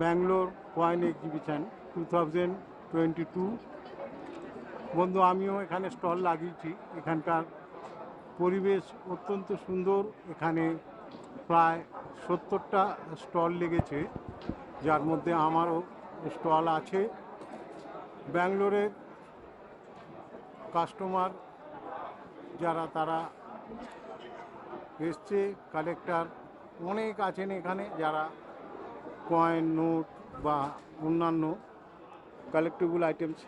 Bangalore coin exhibition two thousand twenty two. বন্ধু, আমিও এখানে স্টল লাগিয়েছি। এখানকার পরিবেশ অত্যন্ত সুন্দর। এখানে প্রায় সত্তরটা স্টল লেগেছে, যার মধ্যে আমারও স্টল আছে। ব্যাঙ্গালোরের কাস্টমার যারা, তারা এসছে, কালেক্টর অনেক আছেন এখানে যারা কয়েন নোট বা অন্যান্য কালেক্টেবল আইটেমস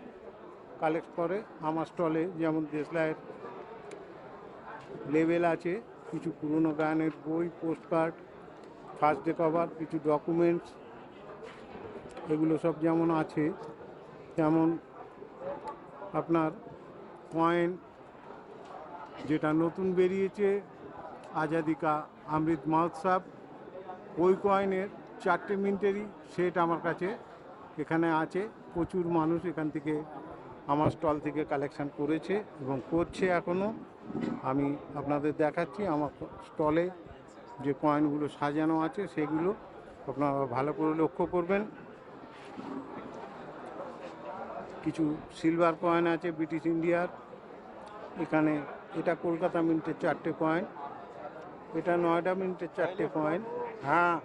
কালেক্ট করে আমার স্টলে যেমন দেশলাইয়ের লেভেল আছে, কিছু পুরনো গানের বই post card first day cover কিছু ডকুমেন্টস এগুলো সব যেমন আছে, তেমন আপনার কয়েন যেটা নতুন বেরিয়েছে আজাদিকা অমৃত মহোৎসব ওই কয়েনের চারটে মিনিটেরই সেট আমার কাছে এখানে আছে। প্রচুর মানুষ এখান থেকে আমার স্টল থেকে কালেকশন করেছে এবং করছে এখনও আমি আপনাদের দেখাচ্ছি আমার স্টলে যে কয়েনগুলো সাজানো আছে সেগুলো আপনারা ভালো করে লক্ষ্য করবেন। কিছু সিলভার কয়েন আছে ব্রিটিশ ইন্ডিয়ার। এখানে এটা কলকাতা মিন্টের চারটে কয়েন, এটা নয়ডা মিন্টের চারটে কয়েন। হ্যাঁ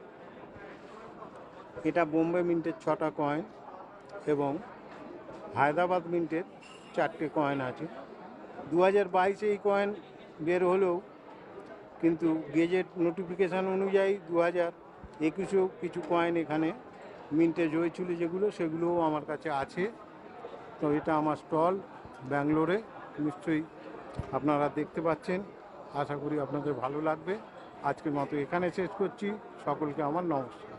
এটা বোম্বে মিন্টের ছটা কয়েন এবং হায়দ্রাবাদ মিন্টের চারটে কয়েন আছে। দু হাজার বাইশে এই কয়েন বের হলেও কিন্তু গেজেট নোটিফিকেশান অনুযায়ী দু হাজার একুশেও কিছু কয়েন এখানে মিন্টেজ হয়েছিল যেগুলো, সেগুলোও আমার কাছে আছে। তো এটা আমার স্টল ব্যাঙ্গালোরে। নিশ্চয়ই আপনারা দেখতে পাচ্ছেন। আশা করি আপনাদের ভালো লাগবে। আজকের মতো এখানে শেষ করছি। সকলকে আমার নমস্কার।